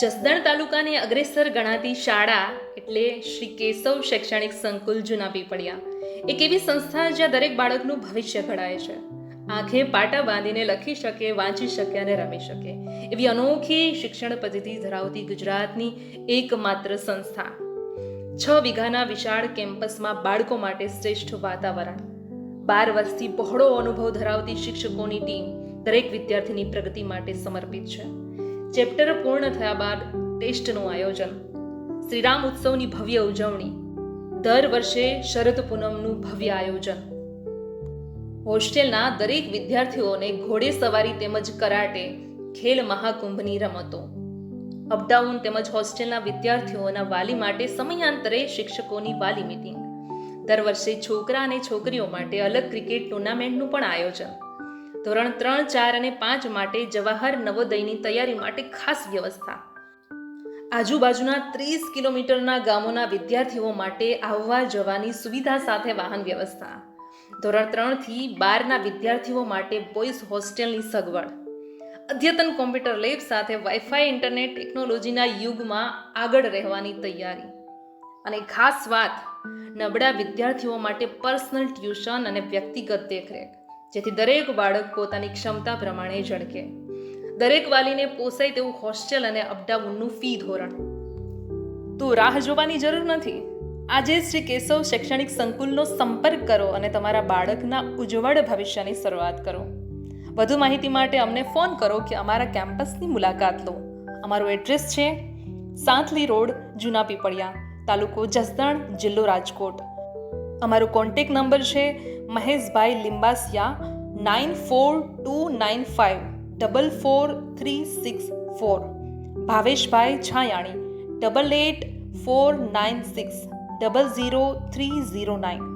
જસદણ તાલુકાની અગ્રેસર ગણાતી શાળા એટલે શ્રી કેશવ શૈક્ષણિક સંકુલ જૂના પીપળિયા. એક એવી સંસ્થા જ્યાં દરેક બાળકનું ભવિષ્ય ઘડાય છે. આંખે પાટા બાંધીને લખી શકે, વાંચી શકે અને રમી શકે. એવી અનોખી શિક્ષણ પદ્ધતિ ધરાવતી ગુજરાતની એકમાત્ર સંસ્થા. છ વીઘાના વિશાળ કેમ્પસમાં બાળકો માટે શ્રેષ્ઠ વાતાવરણ. બાર વર્ષથી બહોળો અનુભવ ધરાવતી શિક્ષકોની ટીમ દરેક વિદ્યાર્થીની પ્રગતિ માટે સમર્પિત છે. ચેપ્ટર પૂર્ણ થયા બાદ ટેસ્ટનું આયોજન. શ્રીરામ ઉત્સવની ભવ્ય ઉજવણી. દર વર્ષે શરદ પૂનમનું ભવ્ય આયોજન. હોસ્ટેલના દરેક વિદ્યાર્થીઓને ઘોડે સવારી તેમજ કરાટે, ખેલ મહાકુંભની રમતો. અપડાઉન તેમજ હોસ્ટેલના વિદ્યાર્થીઓના વાલી માટે સમયાંતરે શિક્ષકોની વાલી મિટિંગ. દર વર્ષે છોકરા અને છોકરીઓ માટે અલગ ક્રિકેટ ટુર્નામેન્ટનું પણ આયોજન. ધોરણ ત્રણ, ચાર અને પાંચ માટે જવાહર નવોદયની તૈયારી માટે ખાસ વ્યવસ્થા. આજુબાજુના ત્રીસ કિલોમીટરના ગામોના વિદ્યાર્થીઓ માટે આવવા જવાની સુવિધા સાથે વાહન વ્યવસ્થા. ધોરણ ત્રણથી બારના વિદ્યાર્થીઓ માટે બોયઝ હોસ્ટેલની સગવડ. અદ્યતન કોમ્પ્યુટર લેબ સાથે વાઈફાઈ ઇન્ટરનેટ ટેકનોલોજીના યુગમાં આગળ રહેવાની તૈયારી. અને ખાસ વાત, નબળા વિદ્યાર્થીઓ માટે પર્સનલ ટ્યુશન અને વ્યક્તિગત દેખરેખ. જેથી દરેક બાળક પોતાની ક્ષમતા પ્રમાણે ઝળકે દરેક વાલીને પોસાય તેવું હોસ્ટેલ અને અપડાઉનનું ફી ધોરણ. તો રાહ જોવાની જરૂર નથી. આજે શ્રી કેશવ શૈક્ષણિક સંકુલનો સંપર્ક કરો અને તમારા બાળકના ઉજ્જવળ ભવિષ્યની શરૂઆત કરો. વધુ માહિતી માટે અમને ફોન કરો કે અમારા કેમ્પસની મુલાકાત લો. અમારું એડ્રેસ છે સાંથલી રોડ, જૂના પીપળિયા, તાલુકો જસદણ, જિલ્લો રાજકોટ. અમારો કોન્ટેક નંબર છે Maheshbhai Limbasiya nine four two nine five double four three six four Bhaveshbhai Chhayani double eight four nine six double zero three zero nine